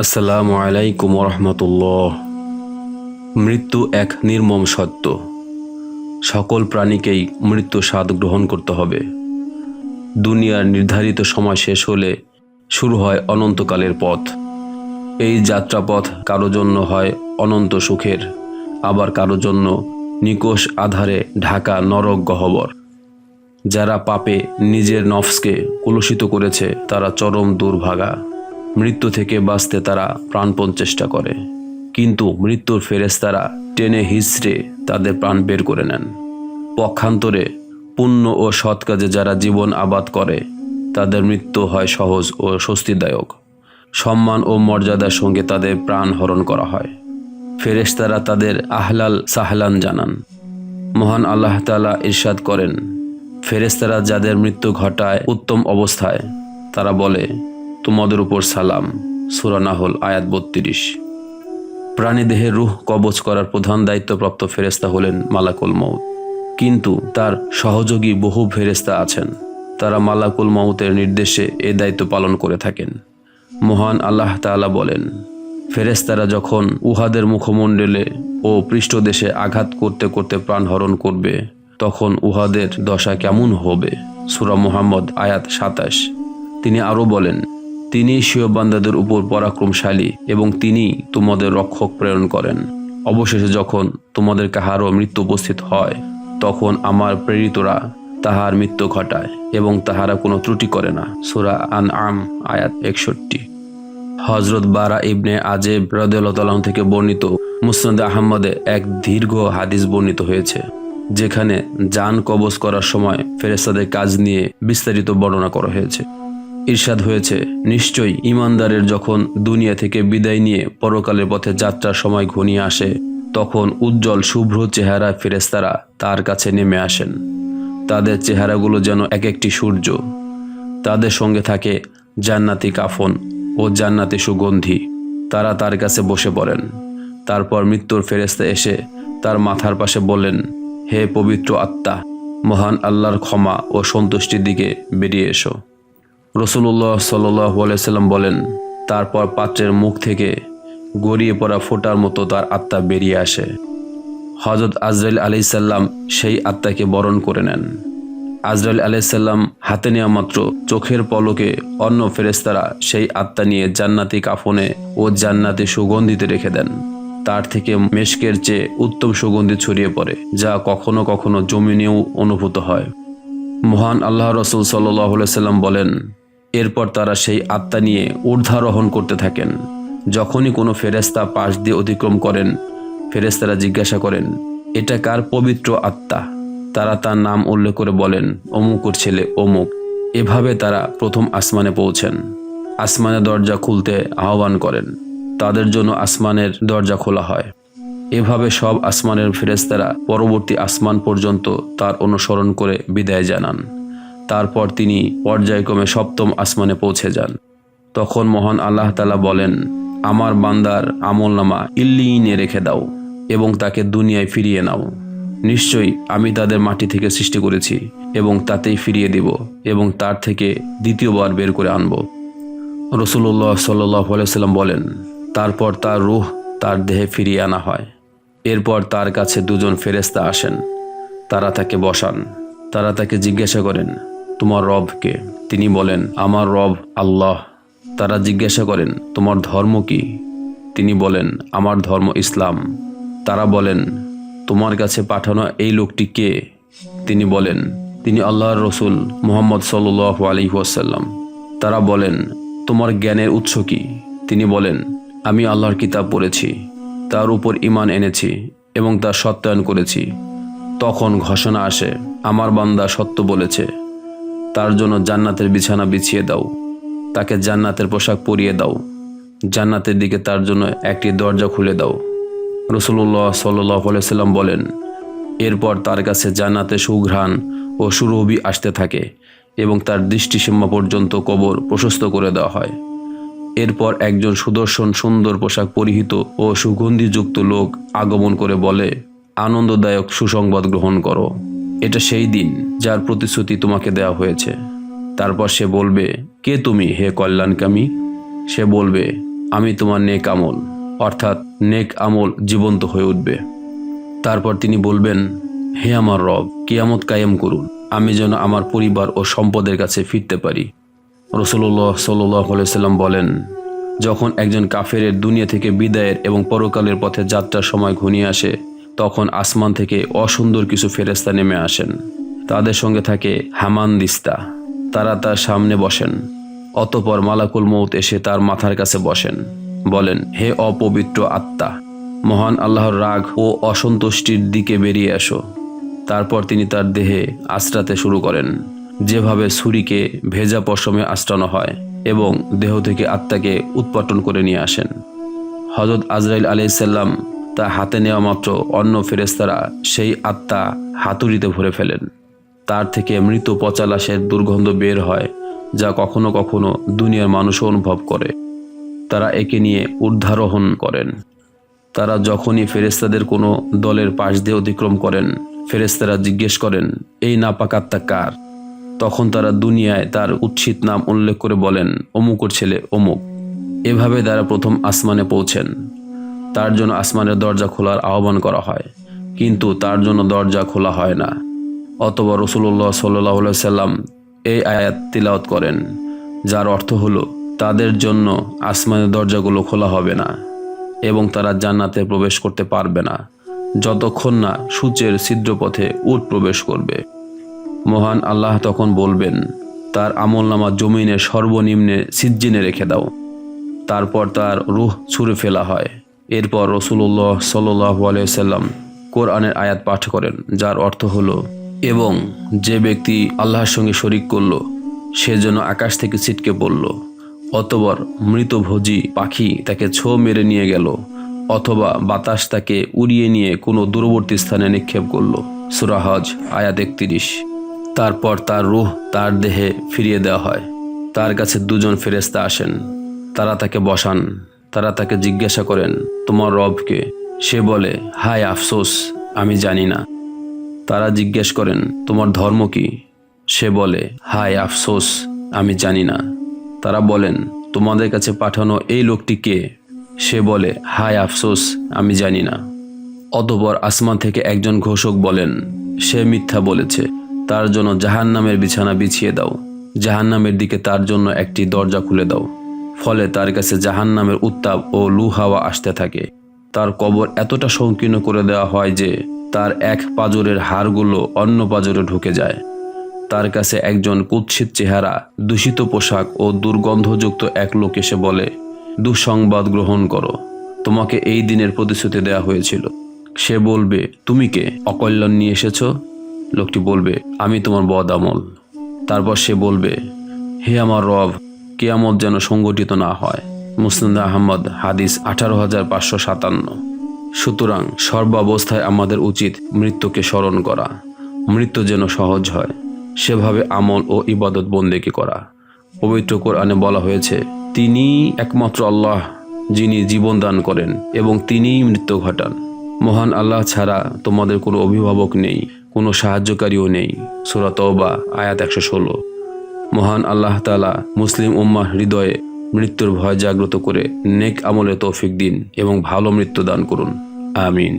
আসসালামু আলাইকুম রহমতুল্লাহ মৃত্যু এক নির্মম সত্য। সকল প্রাণীকেই মৃত্যু স্বাদ গ্রহণ করতে হবে। দুনিয়ার নির্ধারিত সময় শেষ হলে শুরু হয় অনন্তকালের পথ। এই যাত্রাপথ কারও জন্য হয় অনন্ত সুখের, আবার কারও জন্য নিকোষ আধারে ঢাকা নরক গহ্বর। যারা পাপে নিজের নফসকে কলুষিত করেছে, তারা চরম দুর্ভাগা। মৃত্যু থেকে বাঁচতে তারা প্রাণপণ চেষ্টা করে। কিন্তু মৃত্যুর ফেরেস্তারা টেনে হিসড়ে তাদের প্রাণ বের করে নেন। পক্ষান্তরে পুণ্য ও সৎ কাজে যারা জীবন আবাদ করে, তাদের মৃত্যু হয় সহজ ও স্বস্তিদায়ক। সম্মান ও মর্যাদার সঙ্গে তাদের প্রাণ হরণ করা হয়। ফেরেশতারা তাদের আহলাল সাহলান জানান। মহান আল্লাহ তাআলা ইরশাদ করেন, ফেরেশতারা যাদের মৃত্যু ঘটায় উত্তম অবস্থায়, তারা বলে তোমাদের উপর সালাম। সুরানাহল আয়াত বত্রিশ। প্রাণীদেহে রুহ কবচ করার প্রধান দায়িত্বপ্রাপ্ত ফেরেস্তা হলেন মালাকুল মৌত কিন্তু তার সহযোগী বহু ফেরেস্তা আছেন। তারা মালাকুল মৌতের নির্দেশে এ দায়িত্ব পালন করে থাকেন। মহান আল্লাহ তাআলা বলেন ফেরেস্তারা যখন উহাদের মুখমণ্ডলে ও পৃষ্ঠদেশে আঘাত করতে করতে প্রাণ হরণ করবে, তখন উহাদের দশা কেমন হবে? সুরা মুহাম্মদ, আয়াত সাতাশ। তিনি আরও বলেন তিনি স্বীয় বান্দাদের উপর পরাক্রমশালী এবং তিনি তোমাদের রক্ষক প্রেরণ করেন। অবশেষে যখন তোমাদের কাহারও মৃত্যু উপস্থিত হয়, তখন আমার প্রেরিতরা তাহার মৃত্যু ঘটায় এবং তাহারা কোনো ত্রুটি করে না। সুরা আন আম আয়াত একষট্টি। হজরত বারা ইবনে আজেব রদুল্লাহ থেকে বর্ণিত মুসনদ আহমদে এক দীর্ঘ হাদিস বর্ণিত হয়েছে, যেখানে যান কবজ করার সময় ফেরেস্তাদের কাজ নিয়ে বিস্তারিত বর্ণনা করা হয়েছে। ঈর্ষাদ হয়েছে। নিশ্চয়ই ইমানদারের যখন দুনিয়া থেকে বিদায় নিয়ে পরকালের পথে যাত্রার সময় ঘনিয়ে আসে, তখন উজ্জ্বল শুভ্র চেহারা ফেরেস্তারা তার কাছে নেমে আসেন। তাদের চেহারাগুলো যেন এক একটি সূর্য। তাদের সঙ্গে থাকে জান্নাতি কাফন ও জান্নাতি সুগন্ধি। তারা তার কাছে বসে পড়েন। তারপর মৃত্যুর ফেরেস্তা এসে তার মাথার পাশে বলেন হে পবিত্র আত্মা, মহান আল্লাহর ক্ষমা ও সন্তুষ্টির দিকে বেরিয়ে এসো। রসুল্লাহ সাল্লাম বলেন, তারপর পাত্রের মুখ থেকে গড়িয়ে পড়া ফোটার মতো তার আত্মা বেরিয়ে আসে। হজরত আজরাইল আলাইসাল্লাম সেই আত্মাকে বরণ করে নেন। আজরাইল আলাইসাল্লাম হাতে নেওয়া মাত্র চোখের পলকে অন্য ফেরেস্তারা সেই আত্মা নিয়ে জান্নাতি কাফনে ও জান্নাতি সুগন্ধিতে রেখে দেন। তার থেকে মেশকের চেয়ে উত্তম সুগন্ধি ছড়িয়ে পড়ে, যা কখনো কখনো জমিনেও অনুভূত হয়। মহান আল্লাহ রসুল সাল্লাহ সাল্লাম বলেন এরপর তারা সেই আত্মা নিয়ে ঊর্ধ্বারোহণ করতে থাকেন। যখনই কোনো ফেরেস্তা পাশ দিয়ে অতিক্রম করেন ফেরেস্তারা জিজ্ঞাসা করেন, এটা কার পবিত্র আত্মা? তারা তার নাম উল্লেখ করে বলেন, অমুকুর ছেলে অমুক। এভাবে তারা প্রথম আসমানে পৌঁছেন। আসমানে দরজা খুলতে আহ্বান করেন, তাদের জন্য আসমানের দরজা খোলা হয়। এভাবে সব আসমানের ফেরেস্তারা পরবর্তী আসমান পর্যন্ত তার অনুসরণ করে বিদায় জানান। তারপর তিনি পর্যায়ক্রমে সপ্তম আসমানে পৌঁছে যান। তখন মহান আল্লাহ তালা বলেন, আমার বান্দার আমল আমলনামা ইল্লিনে রেখে দাও এবং তাকে দুনিয়ায় ফিরিয়ে নাও। নিশ্চয়ই আমি তাদের মাটি থেকে সৃষ্টি করেছি এবং তাতেই ফিরিয়ে দিব এবং তার থেকে দ্বিতীয়বার বের করে আনব। রসুল্লাহ সাল্লাহ সাল্লাম বলেন, তারপর তার রুহ তার দেহে ফিরিয়ে আনা হয়। এরপর তার কাছে দুজন ফেরেস্তা আসেন। তারা তাকে বসান। তারা তাকে জিজ্ঞাসা করেন তোমার রবকে। তিনি বলেন, আমার রব আল্লাহ। তারা জিজ্ঞাসা করেন, তোমার ধর্ম কি? তিনি বলেন, আমার ধর্ম ইসলাম। তারা বলেন, তোমার কাছে পাঠানো এই লোকটি কে? তিনি বলেন, তিনি আল্লাহর রসুল মোহাম্মদ সাল আলী ওয়াসাল্লাম। তারা বলেন, তোমার জ্ঞানের উৎস কি? তিনি বলেন, আমি আল্লাহর কিতাব পড়েছি, তার উপর ইমান এনেছি এবং তা সত্যায়ন করেছি। তখন ঘোষণা আসে, আমার বান্দা সত্য বলেছে। তার জন্য জান্নাতের বিছানা বিছিয়ে দাও। তাকে জান্নাতের পোশাক পরিয়ে দাও। জান্নাতের দিকে তার জন্য একটি দরজা খুলে দাও। রসুল্লাহ সাল্লাহ সাল্লাম বলেন, এরপর তার কাছে জান্নাতে সুঘ্রাণ ও সুরভি আসতে থাকে এবং তার দৃষ্টিসীমা পর্যন্ত কবর প্রশস্ত করে দেওয়া হয়। এরপর একজন সুদর্শন সুন্দর পোশাক পরিহিত ও সুগন্ধিযুক্ত লোক আগমন করে বলে, আনন্দদায়ক সুসংবাদ গ্রহণ করো। এটা সেই দিন যার প্রতিশ্রুতি তোমাকে দেওয়া হয়েছে। তারপর সে বলবে, কে তুমি, হে কল্যাণকামী? সে বলবে, আমি তোমার নেক আমল, অর্থাৎ নেক আমল জীবন্ত হয়ে উঠবে। তারপর তিনি বলবেন, হে আমার রব, কিয়ামত কায়েম করুন। আমি যেন আমার পরিবার ও সম্পদের কাছে ফিরতে পারি। রসুল্লাহ সাল্লাহ সাল্লাম বলেন, যখন একজন কাফেরের দুনিয়া থেকে বিদায়ের এবং পরকালের পথে যাত্রার সময় ঘনিয়ে আসে তখন আসমান থেকে অসুন্দর কিছু ফেরেস্তা নেমে আসেন। তাদের সঙ্গে থাকে হামান দিস্তা। তারা তার সামনে বসেন। অতপর মালাকুল মৌত এসে তার মাথার কাছে বসেন। বলেন, হে অপবিত্র আত্মা, মহান আল্লাহর রাগ ও অসন্তুষ্টির দিকে বেরিয়ে আসো তারপর তিনি তার দেহে আশ্রাতে শুরু করেন। যেভাবে ছুরিকে ভেজা পশমে আশ্রানো হয় এবং দেহ থেকে আত্মাকে উৎপাটন করে নিয়ে আসেন। হজরত আজরাইল আলাইসাল্লাম তা হাতে নেওয়া মাত্র অন্য ফেরেস্তারা সেই আত্মা হাতুড়িতে ভরে ফেলেন। তার থেকে মৃত পচা লাশের দুর্গন্ধ বের হয়, যা কখনো কখনো দুনিয়ার মানুষও অনুভব করে। তারা একে নিয়ে ঊর্ধ্বারোহণ করেন। তারা যখনই ফেরেস্তাদের কোনো দলের পাশ দিয়ে অতিক্রম করেন ফেরেস্তারা জিজ্ঞেস করেন, এই নাপাক আত্মা কার? তখন তারা দুনিয়ায় তার উচ্ছিত নাম উল্লেখ করে বলেন, অমুকর ছেলে অমুক। এভাবে তারা প্রথম আসমানে পৌঁছেন। তার জন্য আসমানের দরজা খোলার আহ্বান করা হয়, কিন্তু তার জন্য দরজা খোলা হয় না। অতবা রসুল্লাহ সাল্লাহ সাল্লাম এই আয়াত তিলাওত করেন, যার অর্থ হলো, তাদের জন্য আসমানের দরজাগুলো খোলা হবে না এবং তারা জান্নাতে প্রবেশ করতে পারবে না, যতক্ষণ না সূচের ছিদ্রপথে উট প্রবেশ করবে। মহান আল্লাহ তখন বলবেন, তার আমলনামা জমিনের সর্বনিম্নে সিজ্জিনে রেখে দাও, তারপর তার রুহ ছুঁড়ে ফেলা হয়। এরপর রসুল্লাহ সাল্লাহ আলাইসাল্লাম কোরআনের আয়াত পাঠ করেন, যার অর্থ হলো, এবং যে ব্যক্তি আল্লাহর সঙ্গে শরিক করল, সে যেন আকাশ থেকে ছিটকে পড়ল অতবর মৃতভোজী পাখি তাকে ছো মেরে নিয়ে গেল, অথবা বাতাস তাকে উড়িয়ে নিয়ে কোনো দূরবর্তী স্থানে নিক্ষেপ করল। সুরাহজ আয়াত একত্রিশ। তারপর তার রুহ তার দেহে ফিরিয়ে দেওয়া হয়। তার কাছে দুজন ফেরেস্তা আসেন। তারা তাকে বসান। তারা তাকে জিজ্ঞাসা করেন, তোমার রবকে সে বলে হায় আফসোস, আমি জানি না। তারা জিজ্ঞেস করেন, তোমার ধর্ম কি? সে বলে হায় আফসোস, আমি জানি না। তারা বলেন, তোমাদের কাছে পাঠানো এই লোকটি কে? সে বলে হায় আফসোস, আমি জানি না। অতপর আসমান থেকে একজন ঘোষক বলেন, সে মিথ্যা বলেছে, তার জন্য জাহান নামের বিছানা বিছিয়ে দাও। জাহান নামের দিকে তার জন্য একটি দরজা খুলে দাও। ফলে তার কাছে জাহান নামের উত্তাপ ও লু হাওয়া আসতে থাকে। তার কবর এতটা সংকীর্ণ করে দেওয়া হয় যে তার এক পাজরের হাড়গুলো অন্য পাজরে ঢুকে যায়। তার কাছে একজন কুৎসিত চেহারা, দূষিত পোশাক ও দুর্গন্ধযুক্ত এক লোক এসে বলে, দুঃসংবাদ গ্রহণ করো। তোমাকে এই দিনের প্রতিশ্রুতি দেওয়া হয়েছিল। সে বলবে, তুমি কে? অকল্যাণ নিয়ে এসেছ? লোকটি বলবে, আমি তোমার বদ আমল। তারপর সে বলবে, হে আমার রব কেয়ামত যেন সংগঠিত না হয়। মুসলিম আহমদ, হাদিস আঠারো হাজার পাঁচশো সাতান্ন। সুতরাং সর্বাবস্থায় আমাদের উচিত মৃত্যুকে স্মরণ করা। মৃত্যু যেন সহজ হয়। সেভাবে আমল ও ইবাদত বন্দেকে করা। পবিত্র কোরআনে বলা হয়েছে তিনি একমাত্র আল্লাহ, যিনি জীবন দান করেন এবং তিনিই মৃত্যু ঘটান। মহান আল্লাহ ছাড়া তোমাদের কোনো অভিভাবক নেই, কোনো সাহায্যকারীও নেই। সুরাতবা আয়াত একশো ষোলো। মহান আল্লাহ তালা মুসলিম উম্মাহ হৃদয়ে মৃত্যুর ভয় জাগ্রত করে নেক আমলে তৌফিক দিন এবং ভালো মৃত্যু দান করুন। আমিন।